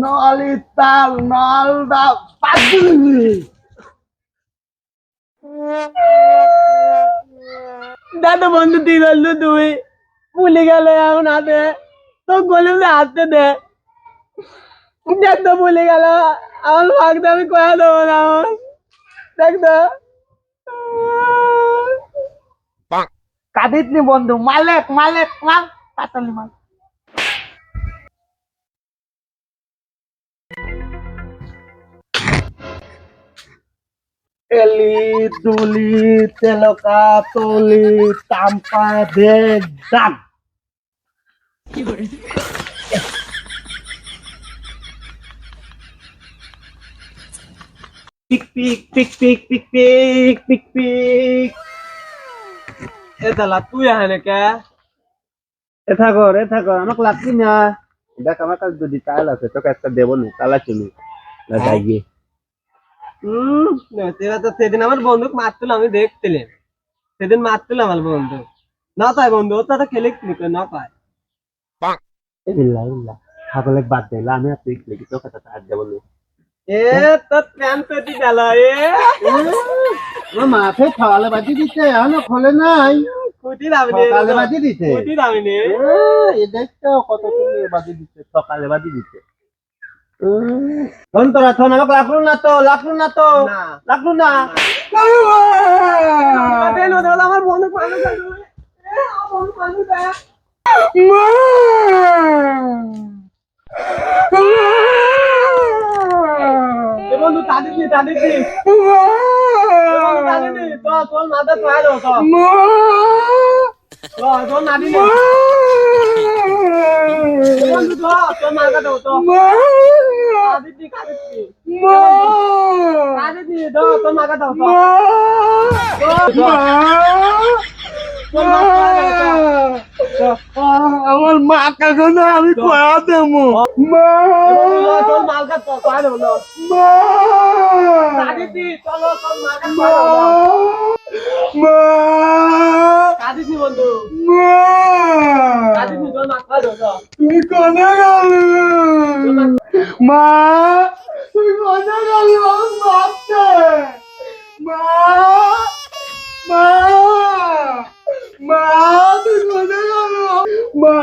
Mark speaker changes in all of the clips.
Speaker 1: নলি তাল নল দা পাগলি।
Speaker 2: দাদা বন্ধু তুই বললু তুই ভুলে গেল এখন হাতে। তো বলে হাতে দে। দেখ তো ভুলে গেল। আমার ভাগতে আমি কয়া দেবো না দেখ তো।
Speaker 1: কাঁদিত বন্ধু। মালেক মালেক মাল। পাতালি মাল। elituli telokatuli tanpa dedan. Pik pik pik pik pik pik pik
Speaker 2: pik. Eh, eta laku ya
Speaker 1: aneka. ka? Ya? Eta eh, kor, eh, eta kor. Anak laku nya. Udah kamu kan sudah ditalas, itu kayak sedebon, talas
Speaker 2: cumi. Nah, lagi. সেদিন আমার বন্ধুক মারছিল আমি দেখছিলাম। সেদিন মারছিল আমার বন্ধু বন্ধু ওর সাথে খেলে না
Speaker 1: বাদ আমি আর তুই খেলে তোর কথা আর দেবো বাজি বাজি সকালে বাজি দিতে ধন্তরা থন আমাকে লাখলু না তো লাখলু না তো লাখলু না।
Speaker 2: আমার বন্ধু বন্ধু তাদের দিয়ে তাদের দিয়ে তাদের দিয়ে তো তোর মাথা পায় তো বন্ধু তো তোর মাথা তো কাঁদিতি কাঁদিতি কাঁদিতি দাও তোর মাকে দাও।
Speaker 1: আমার মা কাকে আমি কয়া দেব। মা!
Speaker 2: তোর মালকে কয়া দেব না
Speaker 1: মা!
Speaker 2: কাঁদিতি মাকে কয়া দাও
Speaker 1: মা!
Speaker 2: কাঁদিতি বন্ধু। দি তোর মাথা পায় দাও তো
Speaker 1: তুমি কোনে গেলি মা তুমি কোনে গেলি মারতে মা মা মা তুই কোনে গেল মা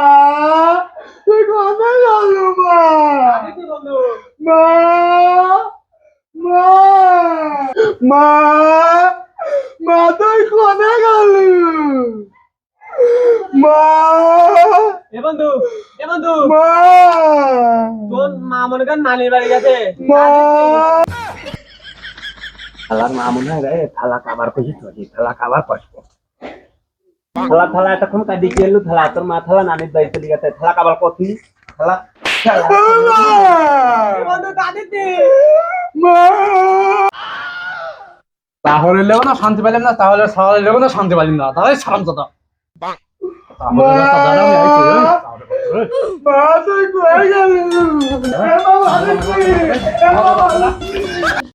Speaker 1: তুই কোনে গেল মা মা মা মা মা তুই কোনে গেলি মা
Speaker 2: এ বন্ধু এ বন্ধু।
Speaker 1: মা।
Speaker 2: তোর মা মনে করেন নানির বাড়ি গেছে।
Speaker 1: থালার মা মনে হয় রে থালা খাবার খুশি থাকি থালা খাবার কষ্ট থালা থালা এতক্ষণ কাঁদি গেলু থালা তোর মা থালা নানির বাড়ি চলে গেছে। থালা খাবার কথি
Speaker 3: তাহলে লেবো না শান্তি পেলাম না তাহলে না শান্তি পেলাম না তাহলে সারাম Má. Má xin lỗi cho Em không làm gì?
Speaker 1: Em không làm gì